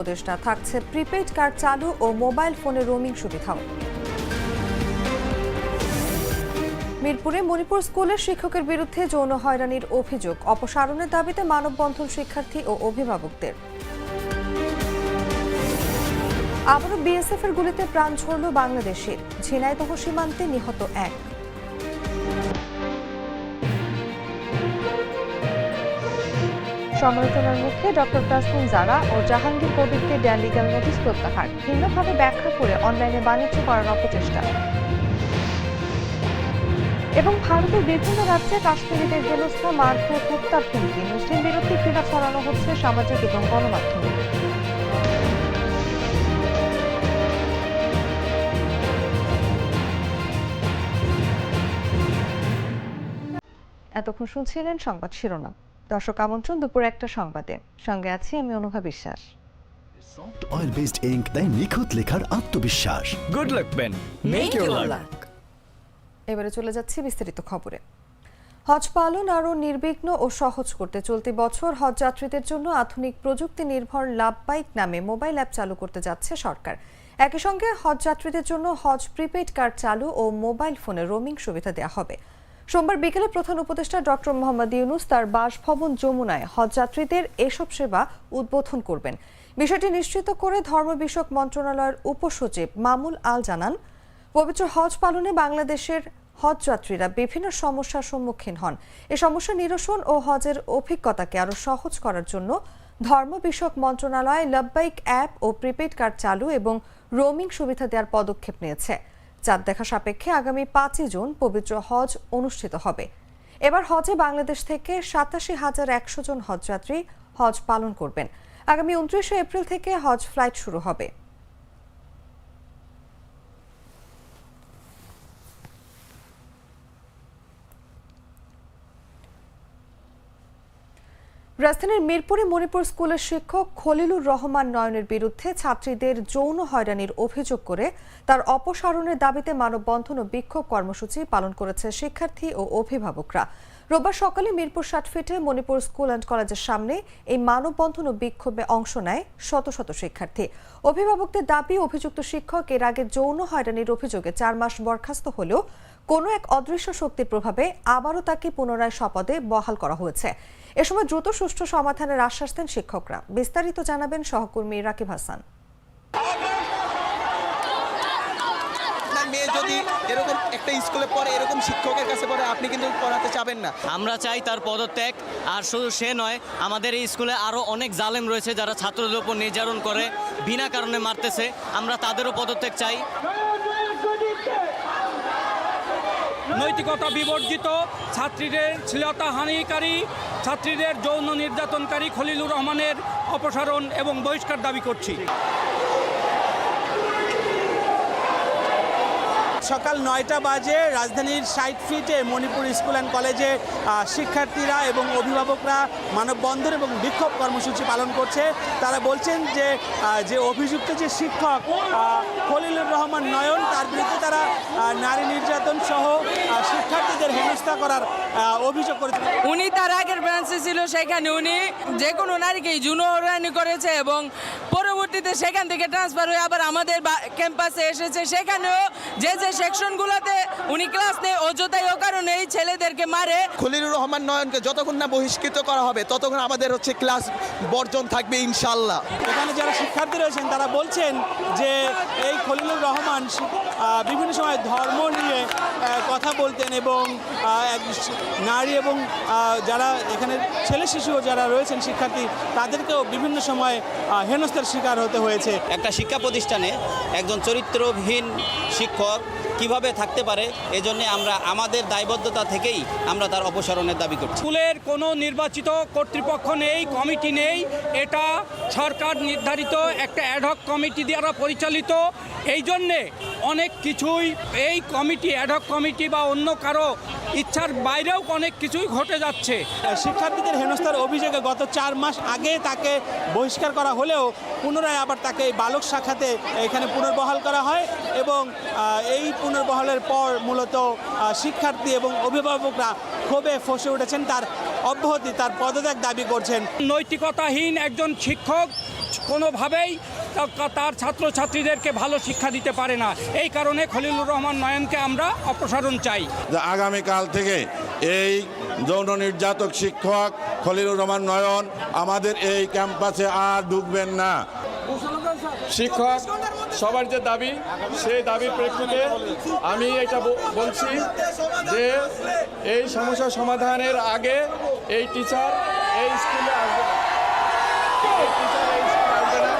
উপদেষ্টা থাকছে prepaid card চালু ও মোবাইল ফোনে রোমিং সুবিধাও। মিরপুরে মণিপুর স্কুলের শিক্ষকের বিরুদ্ধে যৌন হয়রানির অভিযোগ, অপসারণের দাবিতে মানববন্ধন শিক্ষার্থী ও অভিভাবকদের। আবারও বিএসএফ এর গুলিতে প্রাণ ছড়ল বাংলাদেশের, ঝিনাইদহ সীমান্তে নিহত এক। সমালোচনার মুখে ডক্টর তাসলিম জারা ও জাহাঙ্গীর কবিরকে ড্যান লিগাল নোটিশ প্রত্যাহার। ভিন্নভাবে ব্যাখ্যা করে অনলাইনে বাণিজ্য করার অপচেষ্টা। এবং ভারতের বিভিন্ন রাজ্যে কাশ্মীরিদের হেনস্থা, মারধর হত্যার হুমকি মুসলিম বিরোধী ক্রীড়া ছড়ানো হচ্ছে সামাজিক এবং গণমাধ্যমে। এতক্ষণ শুনছিলেন সংবাদ শিরোনাম। দর্শক আমন্ত্রণ দুপুর একটা সংবাদে। সঙ্গে আছি আমি অনুভা বিশ্বাস। সফট অয়েল বেসড ইঙ্ক দেয় নিখুঁত লেখার আত্মবিশ্বাস। Luck, Ben. Make, your luck. এবারে চলে যাচ্ছি বিস্তারিত খবরে। হজ পালন আরও নির্বিঘ্ন ও সহজ করতে চলতি বছর হজ যাত্রীদের জন্য আধুনিক প্রযুক্তি নির্ভর লাভবাইক নামে মোবাইল অ্যাপ চালু করতে যাচ্ছে সরকার। একই সঙ্গে হজ যাত্রীদের জন্য হজ প্রিপেইড কার্ড চালু ও মোবাইল ফোনে রোমিং সুবিধা দেওয়া হবে। সোমবার বিকেলে প্রধান উপদেষ্টা ডক্টর মোহাম্মদ ইউনুস তার বাসভবন যমুনায় হজ যাত্রীদের এসব সেবা উদ্বোধন করবেন। বিষয়টি নিশ্চিত করে ধর্ম বিষয়ক মন্ত্রণালয়ের উপসচিব মামুল আল জানান, পবিত্র হজ পালনে বাংলাদেশের হজ যাত্রীরা বিভিন্ন সমস্যার সম্মুখীন হন। এ সমস্যা নিরসন ও হজের অভিজ্ঞতাকে আরও সহজ করার জন্য ধর্ম বিষয়ক মন্ত্রণালয় লব্বাইক অ্যাপ ও প্রিপেড কার্ড চালু এবং রোমিং সুবিধা দেওয়ার পদক্ষেপ নিয়েছে। চাঁদ দেখা সাপেক্ষে আগামী পাঁচই জুন পবিত্র হজ অনুষ্ঠিত হবে। এবার হজে বাংলাদেশ থেকে সাতাশি হাজার একশো জন হজযাত্রী হজ পালন করবেন। আগামী উনত্রিশে এপ্রিল থেকে হজ ফ্লাইট শুরু হবে। রাজধানীর মিরপুরে মণিপুর স্কুলের শিক্ষক খলিলুর রহমান নয়নের বিরুদ্ধে ছাত্রীদের যৌন হয়রানির অভিযোগ করে তার অপসারণের দাবিতে মানববন্ধন ও বিক্ষোভ কর্মসূচি পালন করেছে শিক্ষার্থী ও অভিভাবকরা। রোববার সকালে মিরপুর ষাটফিটে মণিপুর স্কুল অ্যান্ড কলেজের সামনে এই মানববন্ধন ও বিক্ষোভে অংশ নেয় শত শত শিক্ষার্থী। অভিভাবকদের দাবি, অভিযুক্ত শিক্ষক এর আগে যৌন হয়রানির অভিযোগে চার মাস বরখাস্ত হলেও কোনো এক অদৃশ্য শক্তির প্রভাবে আবারও তাকে পুনরায় শপথে বহাল করা হয়েছে। এ সময় দ্রুত সুষ্ঠু সমাধানের আশ্বাস দেন শিক্ষকরা। বিস্তারিত জানাবেন সহকর্মী রাকিব হাসান। মেয়ে যদি এরকম একটা স্কুলে পড়ে এরকম শিক্ষকের কাছে পড়ে আপনি কিন্তু পড়াতে চাবেন না। আমরা চাই তার পদত্যাগ। আর শুধু সে নয় আমাদের এই স্কুলে আরও অনেক জালেম রয়েছে যারা ছাত্রদের উপর নির্যাতন করে বিনা কারণে মারতেছে। আমরা তাদেরও পদত্যাগ চাই। নৈতিকতা বিবর্জিত, ছাত্রীদের শ্লীলতা হানিকারী, ছাত্রীদের যৌন নির্যাতনকারী খলিলুর রহমানের অপসারণ এবং বহিষ্কার দাবি করছি। সকাল নয়টা বাজে রাজধানীর সাইট ফিটে মণিপুর স্কুল অ্যান্ড কলেজে শিক্ষার্থীরা এবং অভিভাবকরা মানববন্ধন এবং বিক্ষোভ কর্মসূচি পালন করছে। তারা বলছেন যে যে অভিযুক্ত যে শিক্ষক খলিলুর রহমান নয়ন, তার বিরুদ্ধে তারা নারী নির্যাতন সহ শিক্ষার্থীদের হেনস্থা করার অভিযোগ করেছে। উনি তার আগের ব্রাঞ্চে ছিল, সেখানে উনি যে কোনো নারীকেই যৌন হয়রানি করেছে এবং পরবর্তীতে সেখান থেকে ট্রান্সফার হয়ে আবার আমাদের বা- ক্যাম্পাসে এসেছে। সেখানেও যে যে সেকশনগুলোতে উনি ক্লাস নেই অযথাই ও কারণে এই ছেলেদেরকে মারে। খলিলুর রহমান নয়নকে যতক্ষণ না বহিষ্কৃত করা হবে ততক্ষণ আমাদের হচ্ছে ক্লাস বর্জন থাকবে ইনশাল্লাহ এখানে যারা শিক্ষার্থী রয়েছেন তারা বলছেন যে এই খলিলুর রহমান বিভিন্ন সময় ধর্ম নিয়ে কথা বলতেন এবং নারী এবং যারা এখানে ছেলে শিশু যারা রয়েছেন শিক্ষার্থী, তাদেরকেও বিভিন্ন সময় হেনস্থার শিকার হতে হয়েছে। একটা শিক্ষা প্রতিষ্ঠানে একজন চরিত্রহীন শিক্ষক কীভাবে থাকতে পারে, এজন্য আমরা আমাদের দায়বদ্ধতা থেকেই আমরা তার অপসারণের দাবি করছি। স্কুলের কোনো নির্বাচিত কর্তৃপক্ষ নেই, কমিটি নেই। এটা সরকার নির্ধারিত, একটা অ্যাডহক কমিটি দ্বারা পরিচালিত। এই জন্যে অনেক কিছুই এই কমিটি অ্যাডহক কমিটি বা অন্য কারও ইচ্ছার বাইরেও অনেক কিছুই ঘটে যাচ্ছে। শিক্ষার্থীদের হেনস্থার অভিযোগে গত চার মাস আগে তাকে বহিষ্কার করা হলেও পুনরায় আবার তাকে এই বালক শাখাতে এখানে পুনর্বহাল করা হয় এবং এই পুনর্বহালের পর মূলত শিক্ষার্থী এবং অভিভাবকরা ক্ষোভে ফসে উঠেছেন তার অব্যাহতি তার পদত্যাগ দাবি করছেন। নৈতিকতাহীন একজন শিক্ষক কোনোভাবেই তার ছাত্রছাত্রীদেরকে ভালো শিক্ষা দিতে পারে না। এই কারণে খলিলুর রহমান নয়নকে আমরা অপসারণ চাই। যে আগামীকাল থেকে এই যৌন নির্যাতক শিক্ষক খলিলুর রহমান নয়ন আমাদের এই ক্যাম্পাসে আর ঢুকবেন না। শিক্ষক সবার যে দাবি সেই দাবির প্রেক্ষিতে আমি এটা বলছি যে এই সমস্যা সমাধানের আগে এই টিচার এই স্কুলে আসবে না। এই টিচার এই স্কুলে আসবে না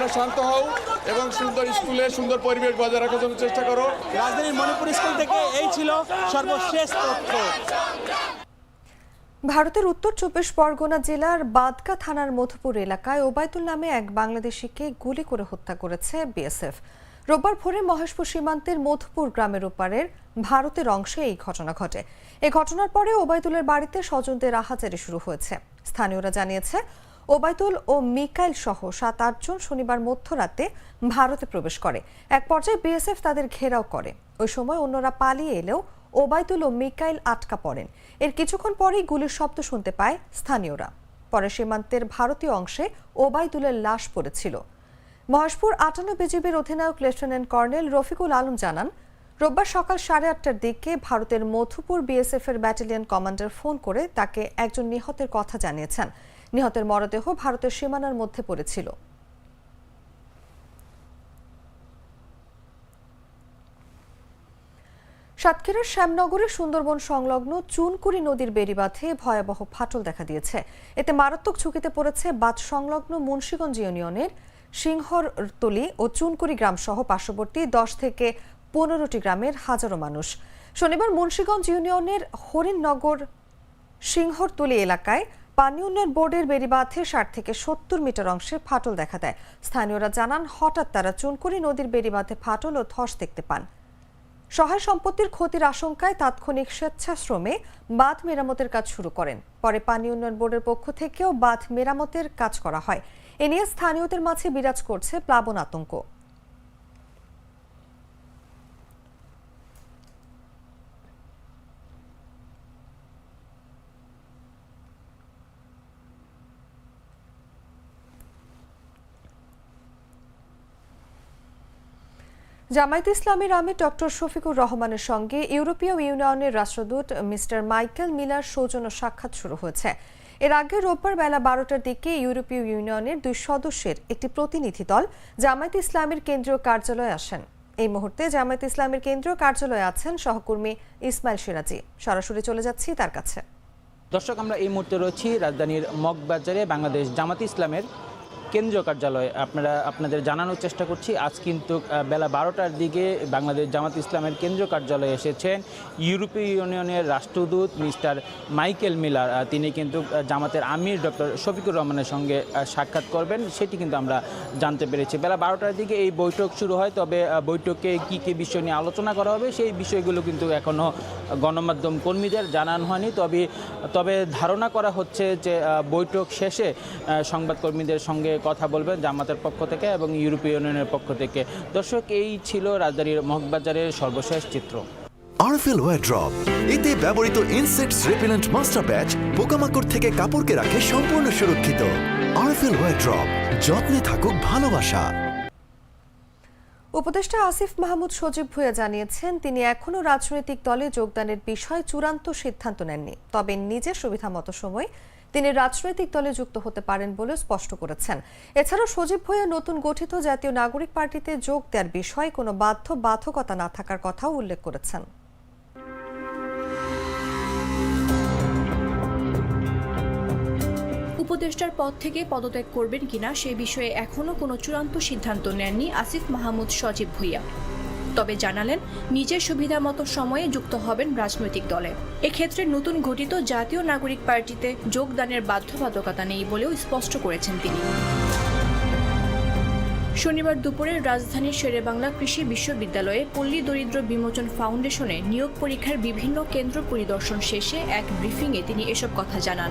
তোমরা শান্ত হও এবং সুন্দর স্কুলে সুন্দর পরিবেশ বজায় রাখার জন্য চেষ্টা করো। রাজধানীর মণিপুর স্কুল থেকে এই ছিল সর্বশেষ তথ্য। ভারতের উত্তর চব্বিশ পরগনা জেলার বাদকা থানার মধুপুর এলাকায় ওবায়দুল নামে এক বাংলাদেশিকে গুলি করে হত্যা করেছে বিএসএফ। রোববার ভোরে মহেশপুর সীমান্তের মধুপুর গ্রামের ওপারের ভারতের অংশে এই ঘটনা ঘটে। এই ঘটনার পরে ওবায়দুলের বাড়িতে স্বজনদের আহাজারি শুরু হয়েছে। স্থানীয়রা জানিয়েছে ওবায়দুল ও মিকাইল সহ সাত আটজন শনিবার মধ্যরাতে ভারতে প্রবেশ করে। এক পর্যায়ে বিএসএফ তাদের ঘেরাও করে। ওই সময় অন্যরা পালিয়ে এলেও ওবায়দুল ও মিকাইল আটকা পড়েন। এর কিছুক্ষণ পরেই গুলির শব্দ শুনতে পায় স্থানীয়রা। পরে সীমান্তের ভারতীয় অংশে ওবায়দুলের লাশ পড়েছিল। মহেশপুর আটান্ন বিজিবির অধিনায়ক লেফটেন্যান্ট কর্নেল রফিকুল আলম জানান, রোববার সকাল সাড়ে আটটার দিকে ভারতের মধুপুর বিএসএফ এর ব্যাটালিয়ন কমান্ডার ফোন করে তাকে একজন নিহতের কথা জানিয়েছেন। নিহতের মরদেহ ভারতের সীমানার মধ্যে পড়েছিল। সাতক্ষীরার শ্যামনগরে সুন্দরবন সংলগ্ন চুনকুড়ি নদীর বেড়িবাঁধে ভয়াবহ ফাটল দেখা দিয়েছে। এতে মারাত্মক ঝুঁকিতে পড়েছে বাঁধ সংলগ্ন মুন্সীগঞ্জ ইউনিয়নের সিংহরতলি ও চুনকুড়ি গ্রাম সহ পার্শ্ববর্তী দশ থেকে পনেরোটি গ্রামের হাজারো মানুষ। শনিবার মুন্সীগঞ্জ ইউনিয়নের হরিণনগর সিংহরতলি এলাকায় পানি উন্নয়ন বোর্ডের বেড়িবাঁধে ষাট থেকে সত্তর মিটার অংশে ফাটল দেখা দেয়। স্থানীয়রা জানান, হঠাৎ তারা চুনকুড়ি নদীর বেড়িবাঁধে ফাটল ও ধস দেখতে পান। সহায় সম্পত্তির ক্ষতির আশঙ্কায় তাৎক্ষণিক স্বেচ্ছাশ্রমে বাঁধ মেরামতের কাজ শুরু করেন। পরে পানি উন্নয়ন বোর্ডের পক্ষ থেকেও বাঁধ মেরামতের কাজ করা হয়। এ নিয়ে স্থানীয়দের মাঝে বিরাজ করছে প্লাবন আতঙ্ক। জামায়াত ইসলামের আমির ডক্টর শফিকুর রহমানের সঙ্গে ইউরোপীয় ইউনিয়নের রাষ্ট্রদূত মিস্টার মাইকেল মিলার সৌজন্য সাক্ষাৎ শুরু হয়েছে। এর আগে রোববার বেলা বারোটার দিকে ইউরোপীয় ইউনিয়নের দুই সদস্যের একটি প্রতিনিধি দল জামায়াত ইসলামের কেন্দ্রীয় কার্যালয়ে আসেন। এই মুহূর্তে জামায়াত ইসলামের কেন্দ্রীয় কার্যালয়ে আছেন সহকর্মী ইসমাইল সিরাজি। সরাসরি চলে যাচ্ছি তার কাছে। দর্শক, আমরা এই মুহূর্তে রয়েছি রাজধানীর মগবাজারে বাংলাদেশ জামাত ইসলামের কেন্দ্রীয় কার্যালয়ে। আপনারা, আপনাদের জানানোর চেষ্টা করছি, আজ কিন্তু বেলা বারোটার দিকে বাংলাদেশ জামাত ইসলামের কেন্দ্রীয় কার্যালয়ে এসেছেন ইউরোপীয় ইউনিয়নের রাষ্ট্রদূত মিস্টার মাইকেল মিলার। তিনি কিন্তু জামাতের আমির ডক্টর শফিকুর রহমানের সঙ্গে সাক্ষাৎ করবেন। সেটি কিন্তু আমরা জানতে পেরেছি। বেলা বারোটার দিকে এই বৈঠক শুরু হয়, তবে বৈঠকে কি কি বিষয় নিয়ে আলোচনা করা হবে, সেই বিষয়গুলো কিন্তু এখনও গণমাধ্যম কর্মীদের জানানো হয়নি। তবে তবে ধারণা করা হচ্ছে যে বৈঠক শেষে সংবাদকর্মীদের সঙ্গে কথা বলবেন জামাতের পক্ষ থেকে এবং ইউরোপীয় ইউনিয়নের পক্ষ থেকে। দর্শক এই ছিল রাজধানীর মগবাজারের সর্বশেষ চিত্র। আরফেল ওয়ার ড্রপ এতে ব্যবহৃত ইনসেক্টস রেপিলেন্ট মাস্টার ব্যাচ পোকামাকড় থেকে কাপড়কে রাখে সম্পূর্ণ সুরক্ষিত। আরফেল ওয়ার ড্রপ যত্নে থাকুক ভালোবাসা। উপদেষ্টা আসিফ মাহমুদ সজীব ভুঁইয়া জানিয়েছেন তিনি এখনও রাজনৈতিক দলে যোগদানের বিষয়ে চূড়ান্ত সিদ্ধান্ত নেননি তবে নিজের সুবিধা মতো সময় তিনি রাজনৈতিক দলে যুক্ত হতে পারেন বলে স্পষ্ট করেছেন। এছাড়াও সজীব ভুঁইয়া নতুন গঠিত জাতীয় নাগরিক পার্টিতে যোগ দেওয়ার বিষয়ে কোনো বাধ্য বাধকতা না থাকার কথাও উল্লেখ করেছেন। উপদেষ্টার পদ থেকে পদত্যাগ করবেন কিনা সে বিষয়ে এখনও কোনো চূড়ান্ত সিদ্ধান্ত নেননি আসিফ মাহমুদ সজীব ভুইয়া। তবে জানালেন, নিজের সুবিধা মতো সময়ে যুক্ত হবেন রাজনৈতিক দলে। এক্ষেত্রে নতুন গঠিত জাতীয় নাগরিক পার্টিতে যোগদানের বাধ্যবাধকতা নেই বলেও স্পষ্ট করেছেন তিনি। শনিবার দুপুরে রাজধানীর শেরেবাংলা কৃষি বিশ্ববিদ্যালয়ে পল্লী দরিদ্র বিমোচন ফাউন্ডেশনে নিয়োগ পরীক্ষার বিভিন্ন কেন্দ্র পরিদর্শন শেষে এক ব্রিফিংয়ে তিনি এসব কথা জানান।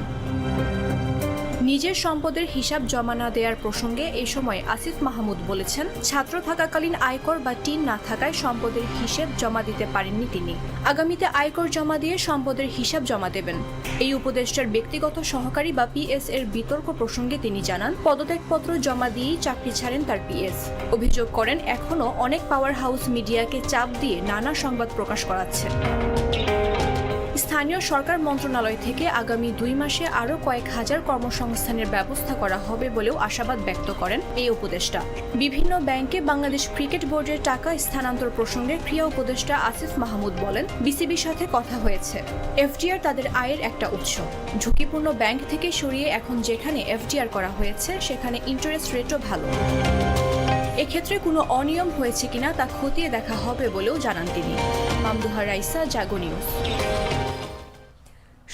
নিজের সম্পদের হিসাব জমা না দেওয়ার প্রসঙ্গে এ সময় আসিফ মাহমুদ বলেছেন, ছাত্র থাকাকালীন আয়কর বা টিন না থাকায় সম্পদের হিসেব জমা দিতে পারেননি তিনি। আগামীতে আয়কর জমা দিয়ে সম্পদের হিসাব জমা দেবেন। এই উপদেষ্টার ব্যক্তিগত সহকারী বা পিএস এর বিতর্ক প্রসঙ্গে তিনি জানান, পদত্যাগপত্র জমা দিয়েই চাকরি ছাড়েন তার পিএস অভিযোগ করেন, এখনও অনেক পাওয়ার হাউস মিডিয়াকে চাপ দিয়ে নানা সংবাদ প্রকাশ করাচ্ছে। স্থানীয় সরকার মন্ত্রণালয় থেকে আগামী দুই মাসে আরও কয়েক হাজার কর্মসংস্থানের ব্যবস্থা করা হবে বলেও আশাবাদ ব্যক্ত করেন এই উপদেষ্টা। বিভিন্ন ব্যাংকে বাংলাদেশ ক্রিকেট বোর্ডের টাকা স্থানান্তর প্রসঙ্গে ক্রিয়া উপদেষ্টা আসিফ মাহমুদ বলেন, বিসিবির সাথে কথা হয়েছে। এফডিআর তাদের আয়ের একটা উৎস। ঝুঁকিপূর্ণ ব্যাংক থেকে সরিয়ে এখন যেখানে এফডিআর করা হয়েছে, সেখানে ইন্টারেস্ট রেটও ভালো। এক্ষেত্রে কোনো অনিয়ম হয়েছে কিনা তা খতিয়ে দেখা হবে বলেও জানান তিনি। মামদুহা রাইসা, জাগো নিউজ।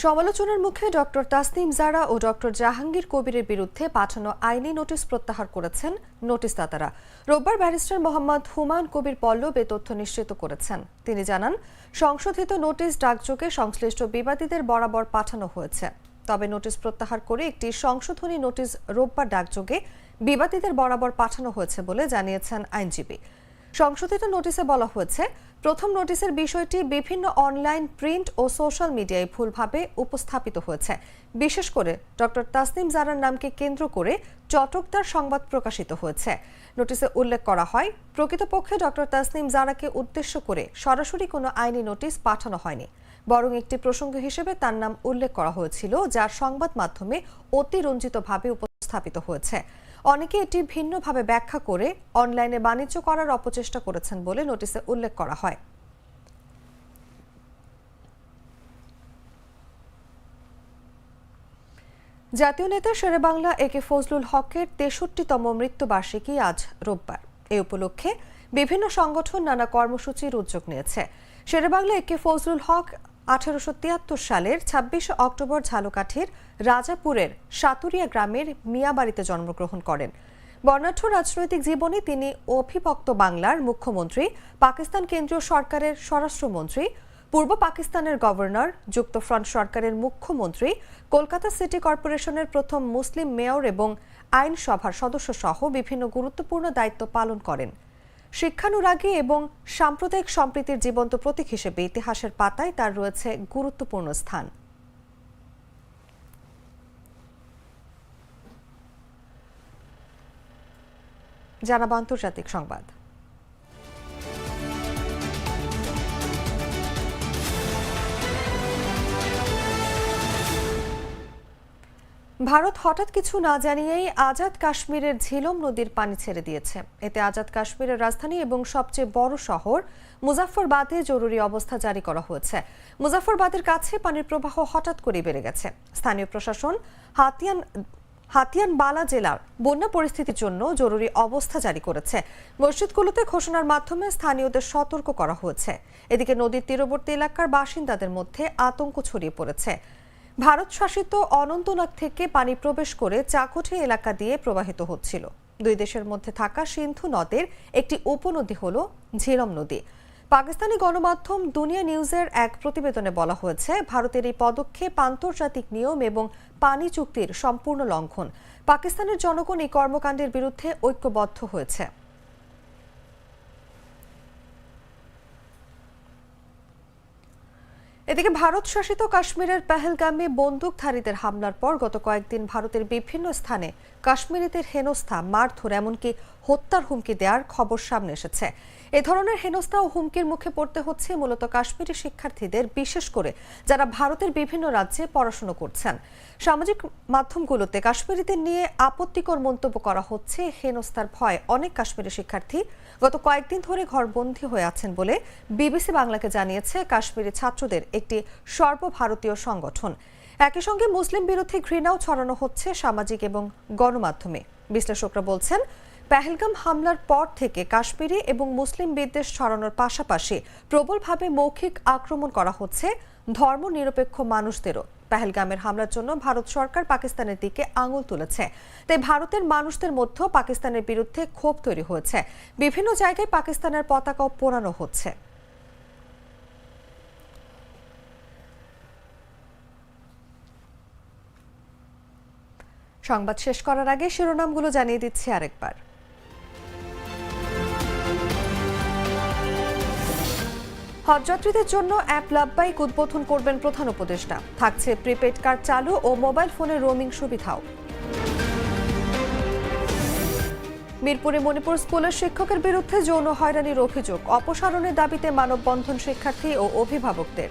সমালোচনার মুখে ডক্টর তাসনিম জারা ও ডক্টর জাহাঙ্গীর কবিরের বিরুদ্ধে পাঠানো আইনি নোটিশ প্রত্যাহার করেছেন নোটিশদাতারা। রোববার ব্যারিস্টার মোহাম্মদ হুমায়ুন কবির পল্লব এ তথ্য নিশ্চিত করেছেন। তিনি জানান, সংশোধিত নোটিশ ডাকযোগে সংশ্লিষ্ট বিবাদীদের বরাবর পাঠানো হয়েছে। তবে নোটিশ প্রত্যাহার করে একটি সংশোধনী নোটিশ রোববার ডাকযোগে বিবাদীদের বরাবর পাঠানো হয়েছে বলে জানিয়েছেন আইনজীবী। সংশোধিত নোটিশে বলা হয়েছে, প্রথম নোটিশের বিষয়টি বিভিন্ন অনলাইন, প্রিন্ট ও সোশ্যাল মিডিয়ায় ভুলভাবে উপস্থাপিত হয়েছে। বিশেষ করে ডক্টর তাসনিম জারার নামকে কেন্দ্র করে চটকদার সংবাদ প্রকাশিত হয়েছে। নোটিশে উল্লেখ করা হয়, প্রকৃতপক্ষে ডক্টর তাসনিম জারাকে উদ্দেশ্য করে সরাসরি কোনো আইনি নোটিশ পাঠানো হয়নি। বরং একটি প্রসঙ্গ হিসেবে তার নাম উল্লেখ করা হয়েছিল, যার সংবাদ মাধ্যমে অতিরঞ্জিতভাবে উপস্থাপিত হয়েছে। অনেকে এটি ভিন্নভাবে ব্যাখ্যা করে অনলাইনে বাণিজ্য করার অপচেষ্টা করেছেন বলে নোটিশে উল্লেখ করা হয়। জাতীয় নেতা শেরে বাংলা, এ কে ফজলুল হকের তেষট্টিতম মৃত্যুবার্ষিকী আজ রোববার। এই উপলক্ষে বিভিন্ন সংগঠন নানা কর্মসূচির উদ্যোগ নিয়েছে। শেরে বাংলা, এ কে ফজলুল হক আঠারোশো তিয়াত্তর সালের ছাব্বিশে অক্টোবর ঝালকাঠির রাজাপুরের সাতুরিয়া গ্রামের মিয়াবাড়িতে জন্মগ্রহণ করেন। বর্ণাঢ্য রাজনৈতিক জীবনে তিনি অভিভক্ত বাংলার মুখ্যমন্ত্রী, পাকিস্তান কেন্দ্রীয় সরকারের স্বরাষ্ট্রমন্ত্রী, পূর্ব পাকিস্তানের গভর্নর, যুক্তফ্রন্ট সরকারের মুখ্যমন্ত্রী, কলকাতা সিটি কর্পোরেশনের প্রথম মুসলিম মেয়র এবং আইনসভার সদস্য সহ বিভিন্ন গুরুত্বপূর্ণ দায়িত্ব পালন করেন। শিক্ষানুরাগী এবং সাম্প্রদায়িক সম্প্রীতির জীবন্ত প্রতীক হিসেবে ইতিহাসের পাতায় তার রয়েছে গুরুত্বপূর্ণ স্থান। জানাব আন্তর্জাতিক সংবাদ। ভারত হঠাৎ কিছু না জানিয়েই আজাদ কাশ্মীরের ঝিলম নদীর পানি ছেড়ে দিয়েছে। এতে আজাদ কাশ্মীরের রাজধানী এবং সবচেয়ে বড় শহর মুজাফরবাদে জরুরি অবস্থা জারি করা হয়েছে। মুজাফরবাদের কাছে পানির প্রবাহ হঠাৎ করে বেড়ে গেছে। স্থানীয় প্রশাসন হাতিয়ান হাতিয়ান বালা জেলার বন্যা পরিস্থিতির জন্য জরুরি অবস্থা জারি করেছে। মসজিদগুলোতে ঘোষণার মাধ্যমে স্থানীয়দের সতর্ক করা হয়েছে। এদিকে নদীর তীরবর্তী এলাকার বাসিন্দাদের মধ্যে আতঙ্ক ছড়িয়ে পড়েছে। ভারত শাসিত অনন্তনাগ থেকে পানি প্রবেশ করে চাকুঠি এলাকা দিয়ে প্রবাহিত হচ্ছিল। দুই দেশের মধ্যে থাকা সিন্ধু নদের একটি উপনদী হল ঝিলম নদী। পাকিস্তানি গণমাধ্যম দুনিয়া নিউজের এক প্রতিবেদনে বলা হয়েছে, ভারতের এই পদক্ষেপ আন্তর্জাতিক নিয়ম এবং পানি চুক্তির সম্পূর্ণ লঙ্ঘন। পাকিস্তানের জনগণ এই কর্মকাণ্ডের বিরুদ্ধে ঐক্যবদ্ধ হয়েছে। এদিকে ভারত শাসিত কাশ্মীরের পেহেলগামে বন্দুকধারীদের হামলার পর গত কয়েকদিন ভারতের বিভিন্ন স্থানে কাশ্মীরিদের হেনস্থা, মারধর, এমনকি হত্যার হুমকি দেওয়ার খবর সামনে এসেছে। এ ধরনের হেনস্থা ও হুমকির মুখে পড়তে হচ্ছে মূলত কাশ্মীরি শিক্ষার্থীদের, বিশেষ করে যারা ভারতের বিভিন্ন রাজ্যে পড়াশোনা করছেন। সামাজিক মাধ্যমগুলোতে কাশ্মীরিদের নিয়ে আপত্তিকর মন্তব্য করা হচ্ছে। হেনস্থার ভয় অনেক কাশ্মীরি শিক্ষার্থী গত কয়েকদিন ধরে ঘরবন্দি হয়ে আছেন বলে বিবিসি বাংলাকে জানিয়েছে কাশ্মীরি ছাত্রদের একটি সর্বভারতীয় সংগঠন। একই সঙ্গে মুসলিম বিরোধী ঘৃণাও ছড়ানো হচ্ছে সামাজিক এবং গণমাধ্যমে। বিশ্লেষকরা বলছেন, পেহেলগাম হামলার পর থেকে কাশ্মীরি এবং মুসলিম বিদ্বেষ ছড়ানোর পাশাপাশি প্রবলভাবে মৌখিক আক্রমণ করা হচ্ছে ধর্মনিরপেক্ষ মানুষদেরও। পেহেলগামের হামলার জন্য ভারত সরকার পাকিস্তানের দিকে আঙুল তুলেছে। তাই ভারতের মানুষদের মধ্যেও পাকিস্তানের বিরুদ্ধে ক্ষোভ তৈরি হয়েছে। বিভিন্ন জায়গায় পাকিস্তানের পতাকাও পোড়ানো হচ্ছে। সংবাদ শেষ করার আগে শিরোনামগুলো জানিয়ে দিচ্ছি আরেকবার। হজযাত্রীদের জন্য অ্যাপ লাভবাইক উদ্বোধন করবেন প্রধান উপদেষ্টা। থাকছে প্রিপেড কার্ড চালু ও মোবাইল ফোনে রোমিং সুবিধাও। মিরপুরে মণিপুর স্কুলের শিক্ষকের বিরুদ্ধে যৌন হয়রানির অভিযোগ। অপসারণের দাবিতে মানববন্ধন শিক্ষার্থী ও অভিভাবকদের।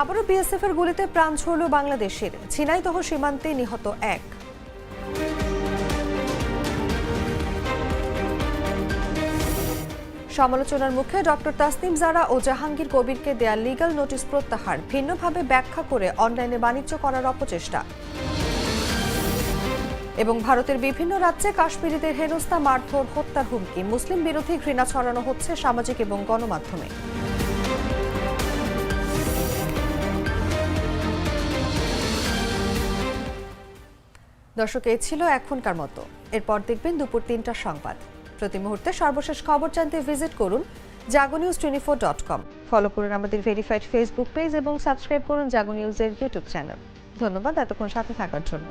আবারও বিএসএফ এর গুলিতে প্রাণ ছড়ল বাংলাদেশের। ঝিনাইদহ সীমান্তে নিহত এক। সমালোচনার মুখে ডক্টর তাসনিম জারা ও জাহাঙ্গীর কবিরকে দেয়া লিগ্যাল নোটিশ প্রত্যাহার, ভিন্নভাবে ব্যাখ্যা করে অনলাইনে বাণিজ্য করার অপচেষ্টা। এবং ভারতের বিভিন্ন রাজ্যে কাশ্মীরিদের হেনস্থা, মারধর, হত্যার হুমকি, মুসলিম বিরোধী ঘৃণা ছড়ানো হচ্ছে সামাজিক এবং গণমাধ্যমে। দর্শক, এ ছিল এখনকার মতো। এরপর দেখবেন দুপুর তিনটার সংবাদ। প্রতি মুহূর্তে সর্বশেষ খবর জানতে ভিজিট করুন Jago news twenty four dot com follow করুন আমাদের ভেরিফাইড ফেসবুক পেজ এবং সাবস্ক্রাইব করুন জাগো নিউজের ইউটিউব চ্যানেল ধন্যবাদ এতক্ষণ সাথে থাকার জন্য।